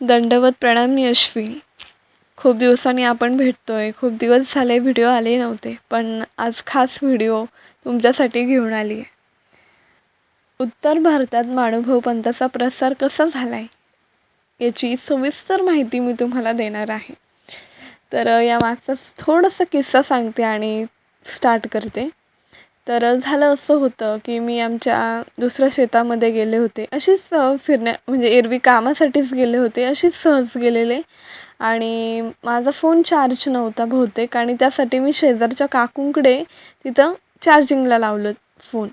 दंडवत प्रणाम यशवी. खूप दिवसांनी आपण भेटतो आहे खूप दिवस झाले व्हिडिओ आले नव्हते पण आज खास व्हिडिओ तुमच्यासाठी घेऊन आली आहे उत्तर भारतात माणुभाऊ पंथाचा प्रसार कसा झाला आहे याची सविस्तर माहिती मी तुम्हाला देणार आहे. तर या मागचा थोडासा किस्सा सांगते आणि स्टार्ट करते. तर झालं असं होतं की मी आमच्या दुसऱ्या शेतामध्ये गेले होते. अशीच फिरण्या म्हणजे एरवी कामासाठीच गेले होते. अशीच सहज गेलेले. आणि माझा फोन चार्ज नव्हता बहुतेक आणि त्यासाठी मी शेजारच्या काकूंकडे तिथं चार्जिंगला लावलं फोन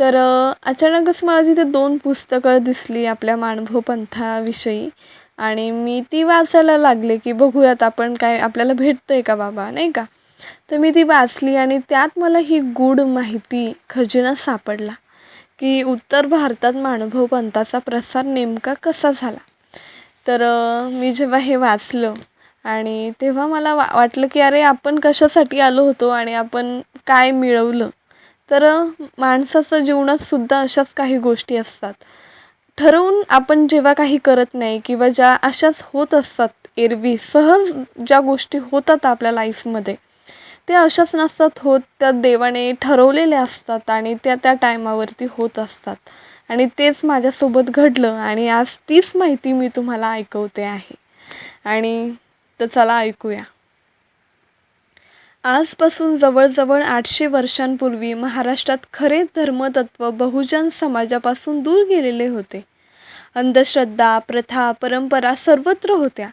तर अचानकच मला तिथे दोन पुस्तकं दिसली आपल्या मानभव पंथाविषयी. आणि मी ती वाचायला लागले की बघूयात आपण काय आपल्याला भेटतं आहे का बाबा नाही का? तर मी ती वाचली आणि त्यात मला ही गूढ माहिती खजिना सापडला की उत्तर भारतात माणभव पंथाचा प्रसार नेमका कसा झाला. तर मी जेव्हा हे वाचलं आणि तेव्हा मला वा वाटलं की अरे आपण कशासाठी आलो होतो आणि आपण काय मिळवलं? तर माणसाचं जीवनातसुद्धा अशाच काही गोष्टी असतात. ठरवून आपण जेव्हा काही करत नाही किंवा ज्या अशाच होत असतात एरवी सहज ज्या गोष्टी होतात आपल्या लाईफमध्ये त्या अशाच नसतात होत त्या देवाने ठरवलेल्या असतात आणि त्या त्या टायमावरती होत असतात. आणि तेच माझ्यासोबत घडलं आणि आज तीच माहिती मी तुम्हाला ऐकवते आहे. आणि तर चला ऐकूया. आजपासून जवळजवळ आठशे वर्षांपूर्वी महाराष्ट्रात खरे धर्मतत्व बहुजन समाजापासून दूर गेलेले होते. अंधश्रद्धा प्रथा परंपरा सर्वत्र होत्या.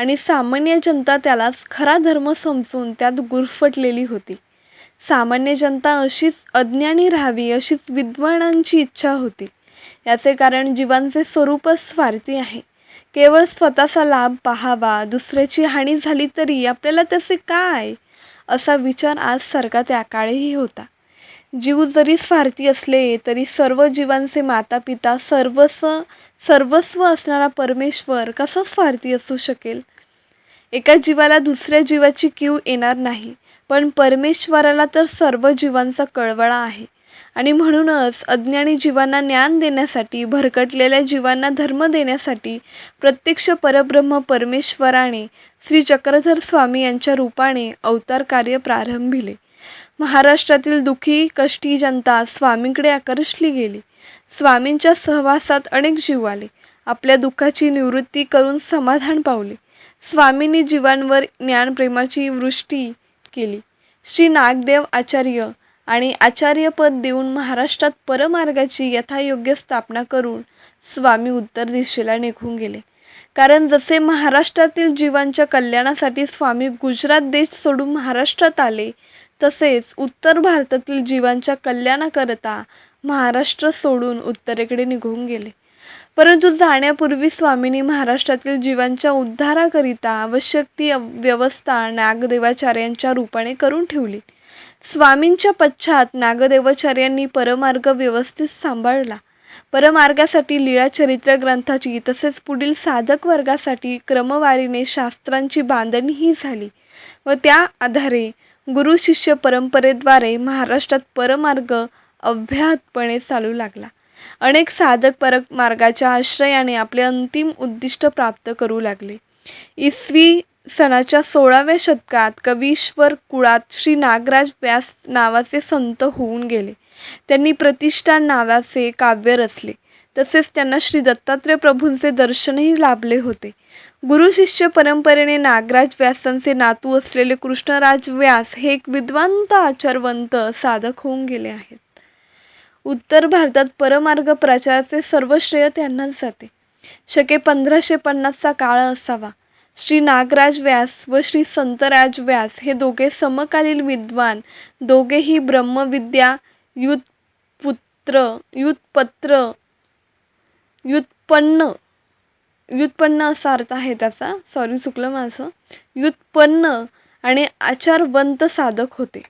आणि सामान्य जनता त्यालाच खरा धर्म समजून त्यात गुरफटलेली होती. सामान्य जनता अशीच अज्ञानी राहावी अशीच विद्वानांची इच्छा होती. याचे कारण जीवांचे स्वरूपच स्वार्थी आहे. केवळ स्वतःचा लाभ पाहावा दुसऱ्याची हानी झाली तरी आपल्याला त्याचे काय? असा विचार आज सारखा त्या काळीही होता. जीव जरी स्वार्थी असले तरी सर्व जीवांचे माता पिता सर्वस्व सर्वस्व असणारा परमेश्वर कसा स्वार्थी असू शकेल? एका जीवाला दुसऱ्या जीवाची कीव येणार नाही पण परमेश्वराला तर सर्व जीवांचा कळवळा आहे. आणि म्हणूनच अज्ञानी जीवांना ज्ञान देण्यासाठी भरकटलेल्या जीवांना धर्म देण्यासाठी प्रत्यक्ष परब्रह्म परमेश्वराने श्री चक्रधर स्वामी यांच्या रूपाने अवतार कार्य प्रारंभिले. महाराष्ट्रातील दुखी कष्टी जनता स्वामींकडे आकर्षली गेली. स्वामींच्या सहवासात अनेक जीव आले. आपल्या दुःखाची निवृत्ती करून समाधान पावले. स्वामींनी जीवांवर ज्ञानप्रेमाची वृष्टी केली. श्री नागदेव आचार्य आणि आचार्यपद देऊन महाराष्ट्रात परमार्गाची यथायोग्य स्थापना करून स्वामी उत्तर दिशेला निघून गेले. कारण जसे महाराष्ट्रातील जीवांच्या कल्याणासाठी स्वामी गुजरात देश सोडून महाराष्ट्रात आले तसेच उत्तर भारतातील जीवांच्या कल्याणाकरता महाराष्ट्र सोडून उत्तरेकडे निघून गेले. परंतु जाण्यापूर्वी स्वामींनी महाराष्ट्रातील जीवांच्या उद्धाराकरिता आवश्यक ती व्यवस्था नागदेवाचार्यांच्या रूपाने करून ठेवली. स्वामींच्या पश्चात नागदेवाचार्यांनी परमार्ग व्यवस्थित सांभाळला. परमार्गासाठी लीळा चरित्र ग्रंथाची तसेच पुढील साधक वर्गासाठी क्रमवारीने शास्त्रांची बांधणीही झाली व त्या आधारे गुरु शिष्य परंपरेद्वारे महाराष्ट्रात परमार्ग अव्याहतपणे चालू लागला. अनेक साधक परक मार्गाच्या आश्रयाने आपले अंतिम उद्दिष्ट प्राप्त करू लागले. इसवी सणाच्या सोळाव्या शतकात कवीश्वर कुळात श्री नागराज व्यास नावाचे संत होऊन गेले. त्यांनी प्रतिष्ठा नावाचे काव्य रचले. तसेच त्यांना श्री दत्तात्रय प्रभूंचे दर्शनही लाभले होते. गुरु शिष्य परंपरेने नागराज व्यासांचे नातू असलेले कृष्णराज व्यास हे एक विद्वांत आचारवंत साधक होऊन गेले आहेत. उत्तर भारतात परमार्ग प्रचाराचे सर्व श्रेय त्यांनाच जाते. शके पंधराशे पन्नासचा काळ असावा. श्री नागराज व्यास व श्री संतराज व्यास हे दोघे समकालीन विद्वान. दोघेही ब्रह्मविद्या युत्पुत्र युत्पत्र युत्पन्न युत्पन्न असा अर्थ आहे त्याचा. सॉरी चुकलं माझं. युत्पन्न आणि आचारवंत साधक होते.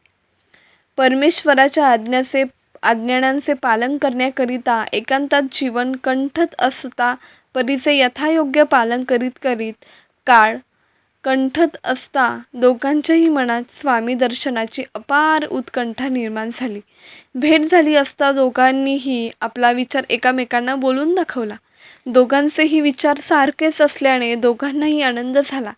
परमेश्वराच्या आज्ञाचे आज्ञानांचे पालन करण्याकरिता एकांतात जीवन कंठत असता परीचे यथायोग्य पालन करीत करीत काळ कंठत असता दोघांच्याही मनात स्वामी दर्शनाची अपार उत्कंठा निर्माण झाली. भेट झाली असता दोघांनीही आपला विचार एकामेकांना बोलून दाखवला. दोघांचेही विचार सारखेच असल्याने दोघांनाही आनंद झाला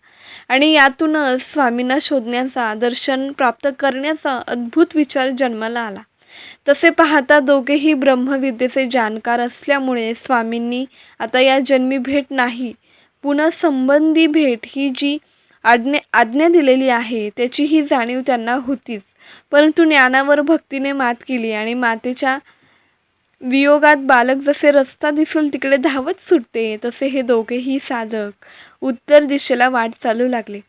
आणि यातूनच स्वामींना शोधण्याचा दर्शन प्राप्त करण्याचा अद्भुत विचार जन्माला आला. तसे पाहता दोघेही ब्रह्मविद्येचे जाणकार असल्यामुळे स्वामींनी आता या जन्मी भेट नाही. पुन्हा संबंधी भेट ही जी आज्ञा आज्ञा दिलेली आहे त्याची ही जाणीव त्यांना होतीच. परंतु ज्ञानावर भक्तीने मात केली आणि मातेच्या वियोगात बालक जसे रस्ता दिसेल तिकडे धावत सुटते तसे हे दोघेही साधक उत्तर दिशेला वाट चालू लागले.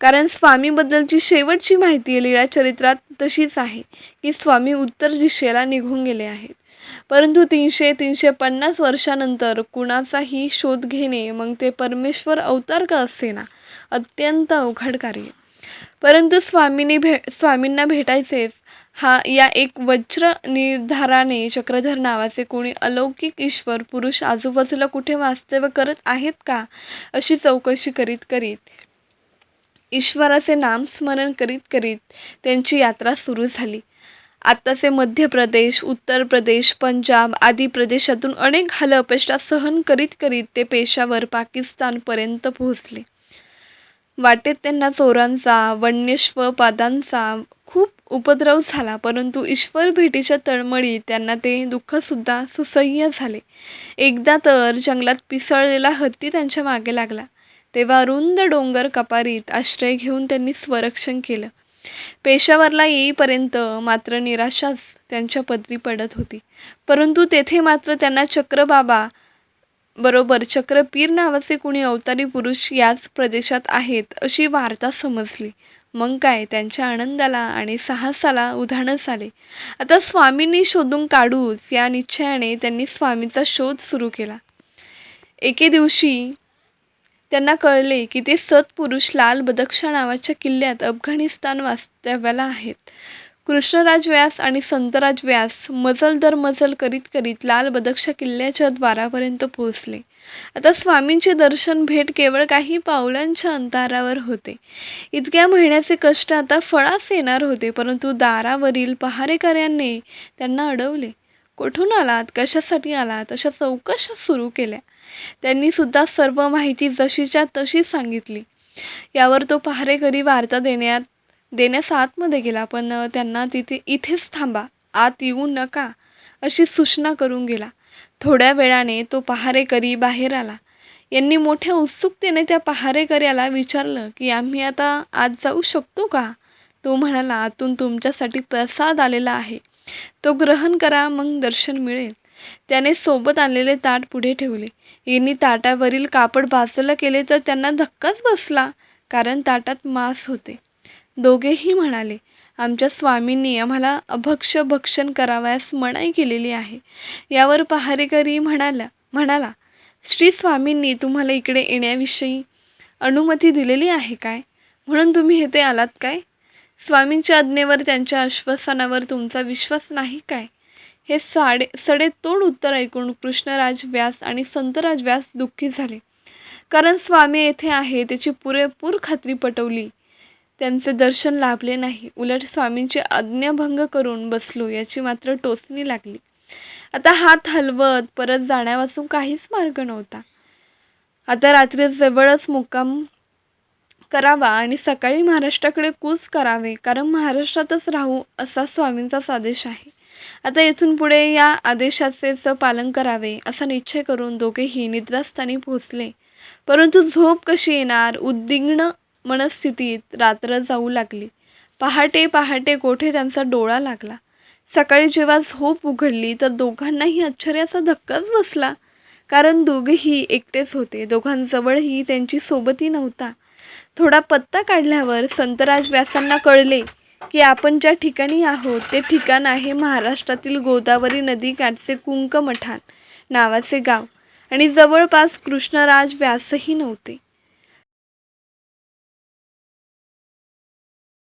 कारण स्वामीबद्दलची शेवटची माहिती लीळा चरित्रात तशीच आहे की स्वामी उत्तर दिशेला निघून गेले आहेत. परंतु तीनशे तीनशे पन्नास वर्षानंतर कुणाचाही शोध घेणे मग ते परमेश्वर अवतार का असेना? अत्यंत अवघड कार्य. परंतु स्वामींनी भे स्वामींना भेटायचेच हा या एक वज्र निर्धाराने चक्रधर नावाचे कोणी अलौकिक ईश्वर पुरुष आजूबाजूला कुठे वास्तव्य करत आहेत का? अशी चौकशी करीत करीत ईश्वराचे नामस्मरण करीत करीत त्यांची यात्रा सुरू झाली. आत्ताचे मध्य प्रदेश उत्तर प्रदेश पंजाब आदी प्रदेशातून अनेक हालअपेष्टा सहन करीत करीत ते पेशावर पाकिस्तानपर्यंत पोहोचले. वाटेत त्यांना चोरांचा वन्यश्वपादांचा खूप उपद्रव झाला परंतु ईश्वर भेटीच्या तळमळी त्यांना ते दुःखसुद्धा सुसह्य झाले. एकदा तर जंगलात पिसळलेला हत्ती त्यांच्या मागे लागला. तेव्हा रुंद डोंगर कपारीत आश्रय घेऊन त्यांनी स्वरक्षण केलं. पेशावरला येईपर्यंत मात्र निराशाच त्यांच्या पदरी पडत होती. परंतु तेथे मात्र त्यांना चक्रबाबा बरोबर चक्रपीर नावाचे कुणी अवतारी पुरुष याच प्रदेशात आहेत अशी वार्ता समजली. मग काय? त्यांच्या आनंदाला आणि साहसाला उधाणच आले. आता स्वामींनी शोधून काढूच या निश्चयाने त्यांनी स्वामीचा शोध सुरू केला. एके दिवशी त्यांना कळले की ते सत्पुरुष लाल बदक्षा नावाच्या किल्ल्यात अफगाणिस्तान वास्तव्याला आहेत. कृष्णराज व्यास आणि संतराज व्यास मजल दर मजल करीत करीत लाल बदक्षा किल्ल्याच्या द्वारापर्यंत पोहोचले. आता स्वामींचे दर्शन भेट केवळ काही पावलांच्या अंतरावर होते. इतक्या महिन्याचे कष्ट आता फळास येणार होते परंतु दारावरील पहारेकऱ्यांनी त्यांना अडवले. कुठून आलात? कशासाठी आलात? अशा चौकशा सुरू केल्या. त्यांनीसुद्धा सर्व माहिती जशीच्या तशी सांगितली. यावर तो पहारेकरी वार्ता देण्यात देण्यास आतमध्ये गेला पण त्यांना तिथे इथेच थांबा आत येऊ नका अशी सूचना करून गेला. थोड्या वेळाने तो पहारेकरी बाहेर आला. यांनी मोठ्या उत्सुकतेने त्या पहारेकऱ्याला विचारलं की आम्ही आता आत जाऊ शकतो का? तो म्हणाला आतून तुमच्यासाठी प्रसाद आलेला आहे. तो ग्रहण करा मग दर्शन मिळेल. त्याने सोबत आणलेले ताट पुढे ठेवले. यांनी ताटावरील कापड बाजूला केले तर त्यांना धक्काच बसला कारण ताटात मांस होते. दोघेही म्हणाले आमच्या स्वामींनी आम्हाला अभक्ष भक्षण करावयास मनाई केलेली आहे. यावर पहारेकरी म्हणाला म्हणाला श्री स्वामींनी तुम्हाला इकडे येण्याविषयी अनुमती दिलेली आहे काय? म्हणून तुम्ही येथे आलात काय? स्वामींच्या आज्ञेवर त्यांच्या आश्वासनावर तुमचा विश्वास नाही काय? हे साडे सडेतोड उत्तर ऐकून कृष्णराज व्यास आणि संतराज व्यास दुःखी झाले. कारण स्वामी येथे आहे त्याची पुरेपूर खात्री पटवली. त्यांचे दर्शन लाभले नाही. उलट स्वामींचे आज्ञाभंग करून बसलो याची मात्र टोचणी लागली. आता हात हलवत परत जाण्यापासून काहीच मार्ग नव्हता. आता रात्री जवळच मुक्काम करावा आणि सकाळी महाराष्ट्राकडे कूच करावे कारण महाराष्ट्रातच राहू असा स्वामींचाच आदेश आहे. आता येथून पुढे या आदेशाचेच पालन करावे असा निश्चय करून दोघेही निद्रास्थानी पोहोचले. परंतु झोप कशी येणार? उद्विग्न मनस्थितीत रात्र जाऊ लागली. पहाटे पहाटे कोठे त्यांचा डोळा लागला. सकाळी जेव्हा झोप उघडली तर दोघांनाही आश्चर्याचा धक्काच बसला. कारण दोघेही एकटेच होते. दोघांजवळही त्यांची सोबती नव्हता. थोडा पत्ता काढल्यावर संतराज व्यासांना कळले की आपण ज्या ठिकाणी आहोत ते ठिकाण आहे महाराष्ट्रातील गोदावरी नदी काठचे कुंकमठाण नावाचे गाव. आणि जवळपास कृष्णराज व्यासही नव्हते.